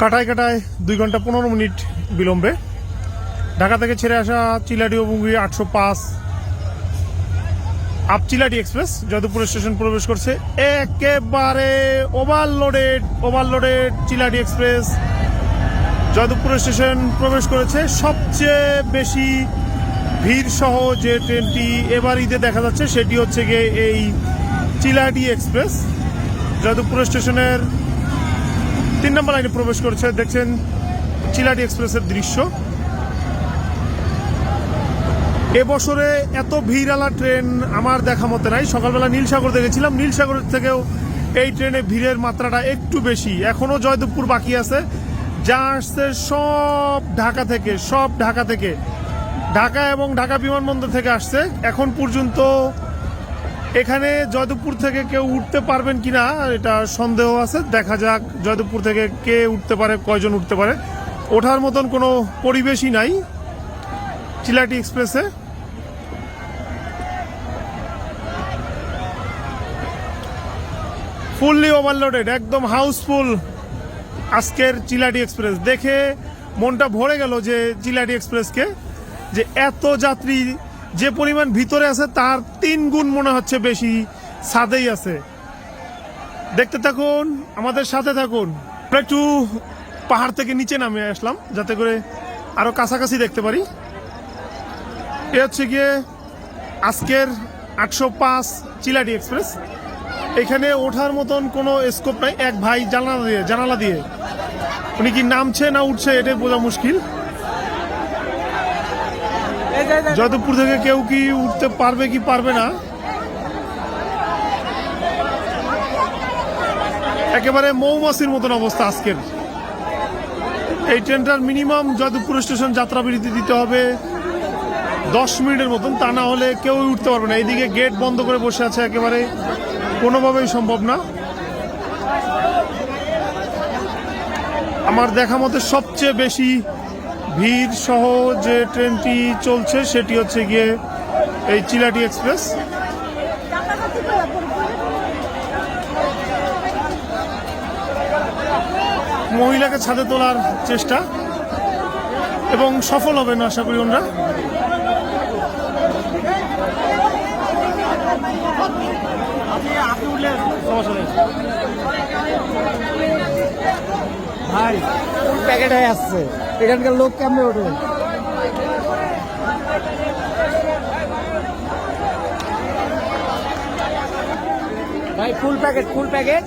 কাটায় কাটায় দুই ঘণ্টা পনেরো মিনিট বিলম্বে। ঢাকা থেকে ছেড়ে আসা চিলাটি অবুঙ্গি আটশো পাঁচ। Up Chilahati express, Jadavpur station প্রবেশ করছে। একেবারে overloaded overloaded Chilahati express. Jadavpur station প্রবেশ করেছে। সবচেয়ে বেশি ভিড় সহ যে ট্রেনটি এবার ঈদে দেখা যাচ্ছে, সেটি হচ্ছে গিয়ে এই চিলাটি এক্সপ্রেস। যাদবপুর স্টেশনের তিন নম্বর লাইনে প্রবেশ করেছে, দেখছেন চিলাটি এক্সপ্রেসের দৃশ্য। এবছরে এত ভিড়ালা ট্রেন আমার দেখা মতে নাই। সকালবেলা নীলসাগর দেখেছিলাম। নীলসাগর থেকেও এই ট্রেনে ভিড়ের মাত্রাটা একটু বেশি। এখনও জয়দেবপুর বাকি আছে। যা আসছে সব ঢাকা থেকে, সব ঢাকা থেকে। ঢাকা এবং ঢাকা বিমানবন্দর থেকে আসছে। এখন পর্যন্ত এখানে জয়দেবপুর থেকে কেউ উঠতে পারবেন কিনা, এটা সন্দেহ আছে। দেখা যাক জয়দেবপুর থেকে কে উঠতে পারে, কয়জন উঠতে পারে। ওঠার মতন কোনো পরিবেশই নাই চিলাটি এক্সপ্রেসে। ফুললি ওভারলোডেড একদম হাউসফুল আজকের চিলাটি এক্সপ্রেস। দেখে মনটা ভরে গেল যে চিলাটি এক্সপ্রেসকে, যে এত যাত্রী যে পরিমাণ ভিতরে আছে, তার তিন গুণ মনে হচ্ছে বেশি ছাদেই আছে। দেখতে থাকুন, আমাদের সাথে থাকুন। একটু পাহাড় থেকে নিচে নামে আসলাম, যাতে করে আরও কাছাকাছি দেখতে পারি। এ হচ্ছে গিয়ে আজকের আটশো পাঁচ চিলাটি এক্সপ্রেস। এখানে ওঠার মতন কোনো স্কোপ নাই। এক ভাই জানালা দিয়ে জানালা দিয়ে। উনি কি নামছে না উঠছে, এটাই বোঝা মুশকিল। যাদবপুর থেকে কেউ কি উঠতে পারবে কি পারবে না, একেবারে মৌমাছির মতন অবস্থা আজকের। এই ট্রেনটার মিনিমাম যাদবপুর স্টেশন যাত্রা বিরতি দিতে হবে, দশ মিনিটের মতন, তা না হলে কেউই উঠতে পারবে না। এইদিকে গেট বন্ধ করে বসে আছে একেবারে, কোনোভাবেই সম্ভব না। আমার দেখা মতে সবচেয়ে বেশি ভিড় সহ যে ট্রেনটি চলছে সেটি হচ্ছে গিয়ে এই চিলাটি এক্সপ্রেস। মহিলাকে ছাদে তোলার চেষ্টা এবং সফল হবেন আশা করি ওনারা। ভাই প্যাকেট হয়ে আসছে। এখানকার লোক কেমনে ওঠে ভাই ফুল প্যাকেট ফুল প্যাকেট